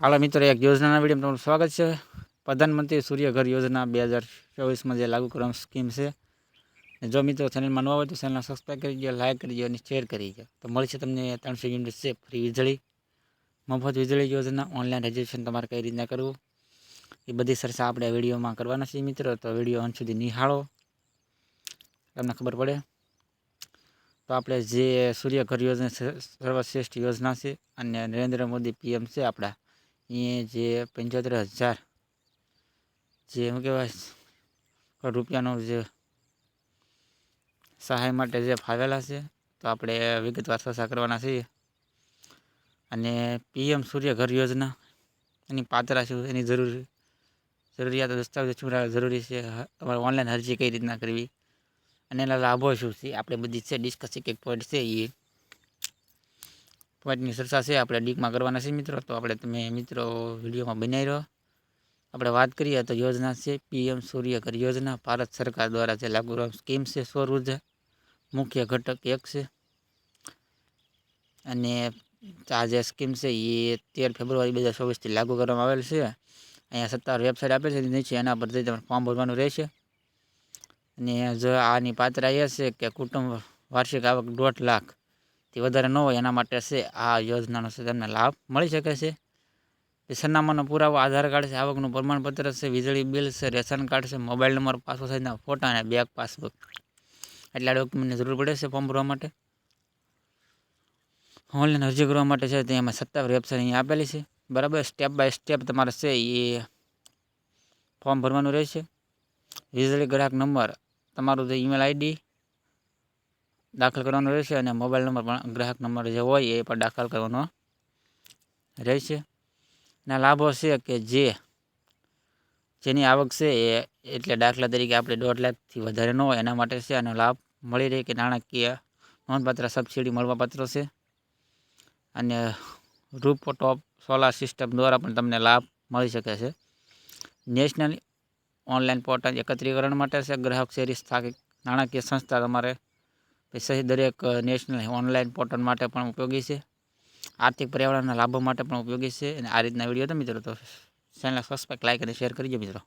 હાલો મિત્રો, એક યોજનાના વીડિયો તમારું સ્વાગત છે. પ્રધાનમંત્રી સૂર્ય ઘર યોજના બે હજાર ચોવીસમાં જે લાગુ કરવાની સ્કીમ છે. જો મિત્રો ચેનલમાં નવા હોય તો ચેનલને સબસ્ક્રાઈબ કરી દો, લાઈક કરી દો અને શેર કરી દો. તો મળશે તમને ત્રણસો યુનિટ છે ફ્રી વીજળી. મફત વીજળી યોજના, ઓનલાઈન રજીસ્ટ્રેશન તમારે કઈ રીતના કરવું? એ બધી સરસા આપણે વિડીયોમાં કરવાના છીએ મિત્રો. તો વીડિયો અંત સુધી નિહાળો. તમને ખબર પડે? તો આપણે જે સૂર્ય ઘર યોજના સર્વશ્રેષ્ઠ યોજના છે અને નરેન્દ્ર મોદી પીએમ છે આપણા. એ જે પંચોતેર હજાર, જે શું કહેવાય રૂપિયાનો જે સહાય માટે જે ફાવેલા છે, તો આપણે વિગતવાર ચર્ચા કરવાના છીએ. અને પીએમ સૂર્ય ઘર યોજના, એની પાત્રા શું, એની જરૂરી, જરૂરિયાત, દસ્તાવેજ શું જરૂરી છે તમારે ઓનલાઈન અરજી કઈ રીતના કરવી, અને એના લાભો શું છે આપણે બધી છે ડિસ્કસ એક પોઈન્ટ છે એ પોઈન્ટની ચર્ચા છે. આપણે ડીકમાં કરવાના છે મિત્રો. તો આપણે તમે મિત્રો વિડીયોમાં બનાવી રહ્યો. આપણે વાત કરીએ તો યોજના છે. પીએમ સૂર્ય ઘર યોજના. ભારત સરકાર દ્વારા જે લાગુ સ્કીમ છે સૌર ઊર્જા મુખ્ય ઘટક એક છે. અને આ જે સ્કીમ છે એ તેર ફેબ્રુઆરી બે હજાર ચોવીસથી લાગુ કરવામાં આવેલ છે. અહીંયા સત્તાવાર વેબસાઇટ આપેલ છે. નીચે એના પર જઈ તમારે ફોર્મ ભરવાનું રહેશે. અને જો આની પાત્ર એ છે કે કુટુંબ વાર્ષિક આવક દોઢ લાખ તે વધારે ન હોય એના માટે છે આ યોજનાનો છે તેમને લાભ મળી શકે છે. સરનામાનો પુરાવો, આધાર કાર્ડ છે, આવકનું પ્રમાણપત્ર છે, વીજળી બિલ છે, રેશન કાર્ડ છે, મોબાઈલ નંબર પાસપોર્ટ સાઇઝના ફોટા અને બેંક પાસબુક. એટલા ડોક્યુમેન્ટની જરૂર પડે છે ફોર્મ ભરવા માટે. ઓનલાઈન અરજી કરવા માટે છે તે એમાં સત્તાવાર વેબસાઇટ અહીંયા આપેલી છે. બરાબર, સ્ટેપ બાય સ્ટેપ તમારે છે એ ફોર્મ ભરવાનું રહેશે. વીજળી ગ્રાહક નંબર, તમારું જે ઈમેલ આઈડી દાખલ કરવાનો રહેશે અને મોબાઈલ નંબર પણ, ગ્રાહક નંબર જે હોય એ પણ દાખલ કરવાનો રહેશે. ના, લાભો છે કે જે, જેની આવક છે એ એટલે દાખલા તરીકે આપણે દોઢ લાખથી વધારે ન હોય એના માટે છે આનો લાભ મળી રહે કે નાણાકીય નોંધપાત્ર સબસિડી મળવાપાત્ર છે. અને રૂપટોપ સોલાર સિસ્ટમ દ્વારા પણ તમને લાભ મળી શકે છે. નેશનલ ઓનલાઈન પોર્ટલ એકત્રીકરણ માટે છે. ગ્રાહક શેરી સ્થાપિત નાણાકીય સંસ્થા તમારે સહિત દરેક નેશનલ ઓનલાઈન પોર્ટલ માટે પણ ઉપયોગી છે. આર્થિક પર્યાવરણના લાભો માટે પણ ઉપયોગી છે. અને આ રીતના વીડિયો તો મિત્રો તો ચેનલ સબસ્ક્રાઈબ લાઈક અને શેર કરજો મિત્રો.